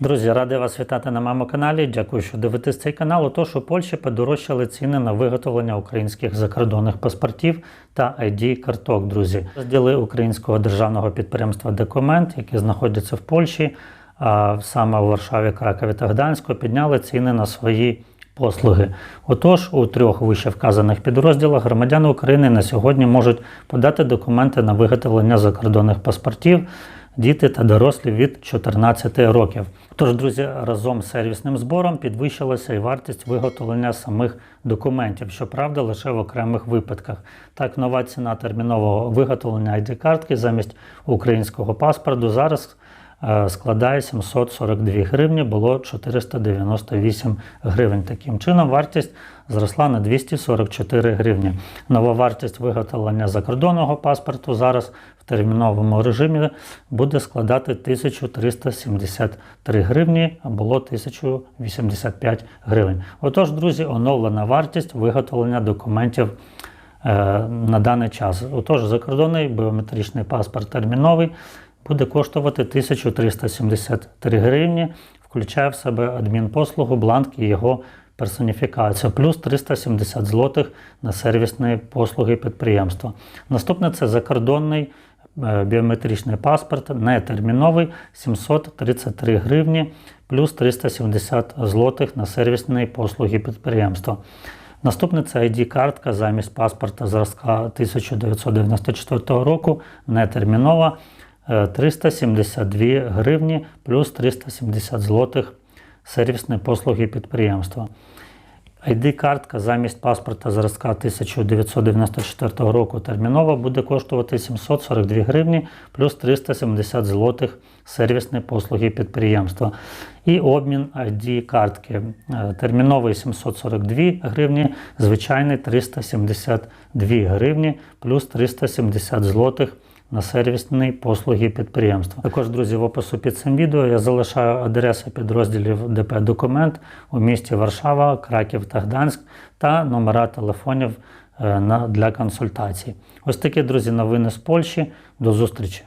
Друзі, радий вас вітати на моєму каналі. Дякую, що дивитесь цей канал. Отож, у Польщі подорожчали ціни на виготовлення українських закордонних паспортів та id карток. Друзі, розділи українського державного підприємства Документ, які знаходяться в Польщі, а саме у Варшаві, Кракові та Гданську, підняли ціни на свої послуги. Отож, у трьох вище вказаних підрозділах громадяни України на сьогодні можуть подати документи на виготовлення закордонних паспортів діти та дорослі від 14 років. Тож, друзі, разом з сервісним збором підвищилася і вартість виготовлення самих документів, щоправда, лише в окремих випадках. Так, нова ціна термінового виготовлення ID-картки замість українського паспорту зараз складає 742 гривні, було 498 гривень. Таким чином, вартість зросла на 244 гривні. Нова вартість виготовлення закордонного паспорту зараз в терміновому режимі буде складати 1373 гривні, а було 1085 гривень. Отож, друзі, оновлена вартість виготовлення документів е, на даний час. Отож, закордонний біометричний паспорт терміновий буде коштувати 1373 гривні, включає в себе адмінпослугу, бланк і його персоніфікацію, плюс 370 злотих на сервісні послуги підприємства. Наступне це закордонний е, біометричний паспорт, не терміновий 733 гривні, плюс 370 злотих на сервісні послуги підприємства. Наступне це ID-картка замість паспорта зразка 1994 року, не термінова, е, 372 гривні плюс 370 злотих сервісні послуги підприємства. ID-картка замість паспорта зразка 1994 року термінова буде коштувати 742 гривні плюс 370 злотих сервісні послуги підприємства. І обмін ID-картки е, терміновий 742 гривні, звичайний 372 гривні плюс 370 злотих на сервісні послуги підприємства. Також, друзі, в опису під цим відео я залишаю адреси підрозділів ДП Документ у місті Варшава, Краків та Гданськ та номера телефонів е, для консультацій. Ось такі, друзі, новини з Польщі. До зустрічі!